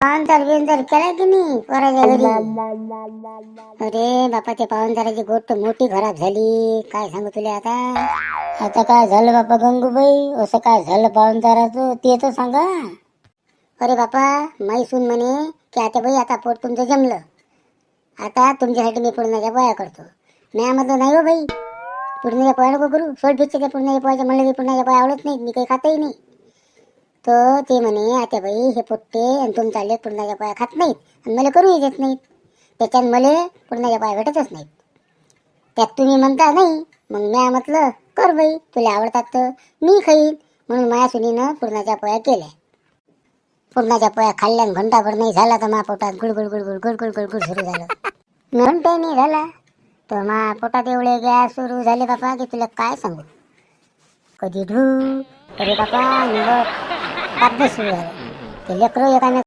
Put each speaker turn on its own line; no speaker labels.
पावनदार बिवंदार केला की नाही पोराच्या घरी. अरे बापा ते पावनदाराची गोष्ट मोठी खराब झाली. काय सांगू तुला आता? आता काय झालं बापा गंगूबाई? असं काय झालं पावनदाराचं ते तर सांगा. अरे बापा माई सून म्हणे की आता बाई आता पोट तुमचं जमलं. आता तुमच्यासाठी मी पूर्णाच्या पोया करतो. मी म्हटलं नाही हो बाई. पूर्णाच्या पोया नको करू. सोड भिक्षा त्या पूर्णाच्या पोयाच्या म्हणलं मी पूर्णाच्या पोया आवडत नाही मी काही खातही नाही. तर ते म्हणे आता बाई हे पोट्टे आणि तुमचा लेख पुरणाच्या पोया खात नाहीत आणि मला करू देत नाहीत. त्याच्यात मला पुरणाच्या पाया भेटतच नाहीत. त्यात तुम्ही म्हणता नाही. मग मी म्हटलं कर बाई तुला आवडतात तर मी खाईन. म्हणून माया सुनीनं पुरणाच्या पोया केल्या. पुरणाच्या पोया खाल्ल्यान घंटाभर नाही झाला तर मा पोटात गुडगुड गुडगुड गुडगुड गुडगुड सुरू झालं. घंटा नाही झाला. तर मा पोटात एवढे गॅस सुरू झाले बापा की तुला काय सांगू? कधी ढू अरे बापा निवड कापणं सुरू झालं ते लेकरं एकाने